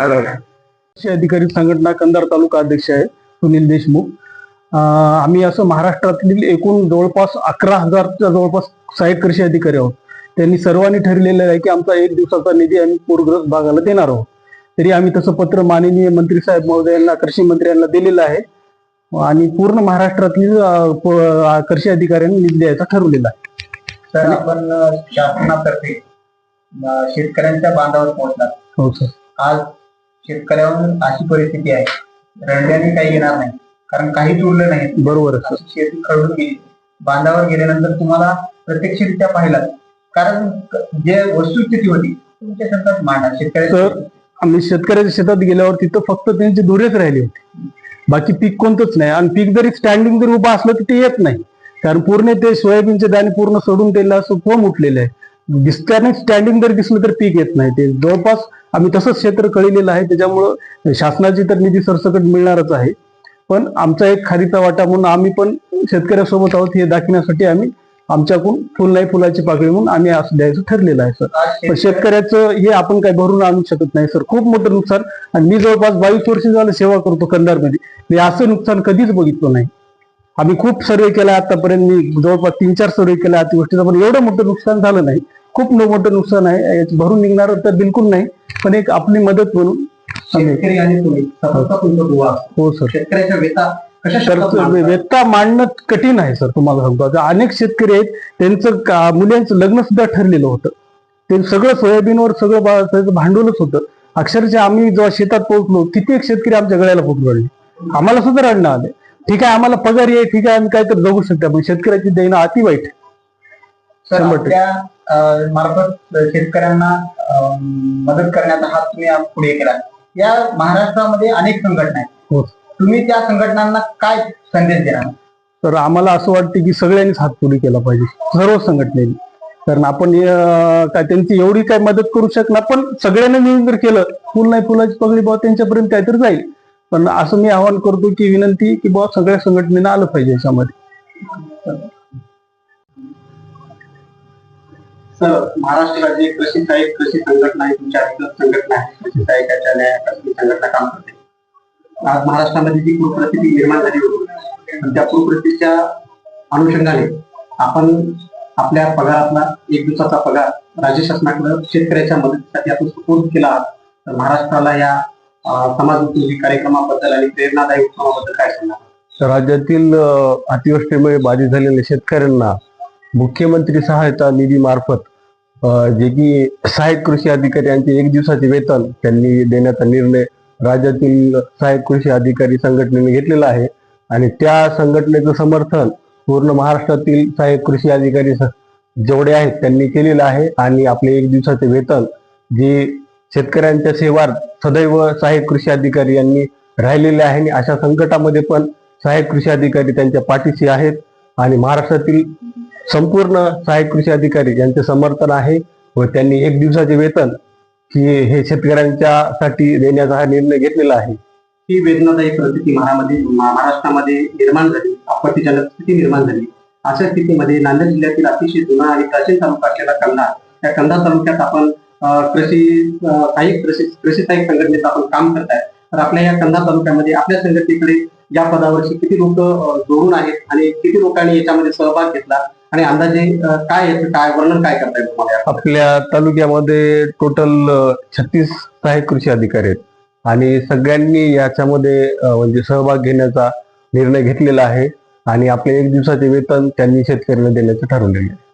कृषी अधिकारी संघटना कंधार तालुका अध्यक्ष आहे सुनील देशमुख. आम्ही असं महाराष्ट्रातील एकूण जवळपास अकरा हजारच्या जवळपास सहाय्यक कृषी अधिकारी आहोत. त्यांनी सर्वांनी ठरलेलं आहे की आमचा एक दिवसाचा निधी आम्ही पूरग्रस्त भागाला देणार आहोत. तरी आम्ही तसं पत्र माननीय मंत्री साहेब महोदयांना कृषी मंत्र्यांना दिलेलं आहे. आणि पूर्ण महाराष्ट्रातील कृषी अधिकाऱ्यांनी निधी द्यायचा ठरवलेला आहे. आपण अ, शासनातर्फे शेतकऱ्यांच्या बांधावर पोहोचला. हो सर. आज शेतकऱ्यावर अशी परिस्थिती आहे. रडल्याने काही येणार नाही. कारण काहीच उरलं नाही. बरोबर शेती खरडून गेली. बांधावर गेल्यानंतर तुम्हाला प्रत्यक्षरित्या पाहिलं. कारण जे वस्तुस्थिती होती तुमच्या शब्दात मांडा शेतकऱ्याची तर आम्ही शेतकऱ्याच्या शेतात गेल्यावर तिथं फक्त त्यांचे धुरेच राहिले होते. बाकी पीक कोणतंच नाही. आणि पीक जरी स्टँडिंग जरी उभं असलं तर ते येत नाही. कारण पूर्ण ते सोयाबीनचे दाणे पूर्ण सोडून त्याला असं कोंब उठलेलं आहे. दिसल्याने स्टँडिंग जरी दिसलं तर पीक येत नाही. ते जवळपास आम्ही तसंच क्षेत्र कळलेलं आहे. त्याच्यामुळं शासनाची तर निधी सरसकट मिळणारच आहे. पण आमचा एक खारीचा वाटा म्हणून आम्ही पण शेतकऱ्यासोबत आहोत हे दाखवण्यासाठी आम्ही आमच्याकडून फुल नाही फुलाची पाकळी म्हणून आम्ही असं द्यायचं ठरलेलं आहे सर. पण शेतकऱ्याचं हे आपण काय भरून आणू शकत नाही सर. खूप मोठं नुकसान. आणि मी जवळपास बावीस वर्ष झालं सेवा करतो कंधारमध्ये मी असं नुकसान कधीच बघितलं नाही. आम्ही खूप सर्वे केला आतापर्यंत. मी जवळपास तीन चार सर्वे केला. अतिवृष्टीचा पण एवढं मोठं नुकसान झालं नाही. खूप मोठं नुकसान आहे. भरून निघणार तर बिलकुल नाही. पण एक आपली मदत म्हणून. हो सर. व्यथा तर मांडणं कठीण आहे सर तुम्हाला सांगतो. अनेक शेतकरी आहेत त्यांचं मुलांचं लग्न सुद्धा ठरलेलं होतं. ते सगळं सोयाबीनवर सगळं भांडवलच होतं. अक्षरशः आम्ही जेव्हा शेतात पोहोचलो कित्येक शेतकरी आमच्या गळ्याला रडले. आम्हाला सुद्धा रडणं आले. ठीक आहे आम्हाला पगार आहे ठीक आहे आम्ही काहीतरी जगू शकतो पण शेतकऱ्याची देणं अति वाईट. तर. आपल्या मार्फत शेतकऱ्यांना मदत करण्याचा हात तुम्ही आप- पुढे केला या महाराष्ट्रामध्ये अनेक संघटना आहेत. हो. तुम्ही त्या संघटनांना काय संदेश देणार? तर आम्हाला असं वाटतं की सगळ्यांनीच हात पुढे केला पाहिजे. सर्व संघटनेने. कारण आपण काय त्यांची एवढी काय मदत करू शकणार पण सगळ्यांनी मिळून जर केलं फुल नाही फुलाची पगडी बाबा त्यांच्यापर्यंत काहीतरी जाईल. पण असं मी आवाहन करतो की विनंती की बाबा सगळ्या संघटनेनं आलं पाहिजे याच्यामध्ये. सर महाराष्ट्र राज्य प्रसिद्ध आहे कृषी संघटना आहे तुमच्या संघटना आहे कृषी सहाय्यकाच्या संघटना काम करते. आज महाराष्ट्रामध्ये जी पूरपरिस्थिती निर्माण झाली होती त्या पूरपरिस्थितीच्या अनुषंगाने आपण आपल्या पगारातला एक दिवसाचा पगार राज्य शासनाकडे शेतकऱ्याच्या मदतीसाठी आपण सुपूर्द केला तर महाराष्ट्राला या समाज उपयोगी कार्यक्रमाबद्दल आणि प्रेरणादायी उत्सवाबद्दल काय सांगणार राज्यातील अतिवृष्टीमुळे बाधित झालेल्या शेतकऱ्यांना मुख्यमंत्री सहायता निधी मार्फत जे की सहाय्यक कृषी अधिकारी यांचे एक दिवसाचे वेतन त्यांनी देण्याचा निर्णय राज्यातील सहाय्यक कृषी अधिकारी संघटनेने घेतलेला आहे. आणि त्या संघटनेचं समर्थन पूर्ण महाराष्ट्रातील सहाय्यक कृषी अधिकारी जेवढे आहेत त्यांनी केलेलं आहे. आणि आपले एक दिवसाचे वेतन जे शेतकऱ्यांच्या सेवार सदैव सहाय्यक कृषी अधिकारी यांनी राहिलेले आहे. आणि अशा संकटामध्ये पण सहाय्यक कृषी अधिकारी त्यांच्या पाठीशी आहेत. आणि महाराष्ट्रातील संपूर्ण सहाय्यक कृषी अधिकारी यांचे समर्थन आहे व त्यांनी एक दिवसाचे वेतन की हे शेतकऱ्यांच्यासाठी देण्याचा हा निर्णय घेतलेला आहे. ही वेदनादायी परिस्थिती महामध्ये महाराष्ट्रामध्ये निर्माण झाली आपत्तीजनक स्थिती निर्माण झाली. अशा स्थितीमध्ये नांदेड जिल्ह्यातील अतिशय जुना आणि प्राचीन तालुका असलेला कंधार त्या कंधार तालुक्यात आपण कृषी काही सहाय्यक कृषी कृषी सहाय्यक संघटनेत आपण काम करताय. तर आपल्या या कंधार तालुक्यामध्ये आपल्या संघटनेकडे या पदावरची किती लोक जोडून आहेत आणि किती लोकांनी याच्यामध्ये सहभाग घेतला? आणि अंदाजे काय याचं काय वर्णन काय करता येईल तुम्हाला याचं? आपल्या तालुक्यामध्ये टोटल छत्तीस सहाय्यक कृषी अधिकारी आहेत. आणि सगळ्यांनी याच्यामध्ये म्हणजे सहभाग घेण्याचा निर्णय घेतलेला आहे. आणि आपले एक दिवसाचे वेतन त्यांनी शेतकऱ्यांना देण्याचं ठरवलेलं आहे.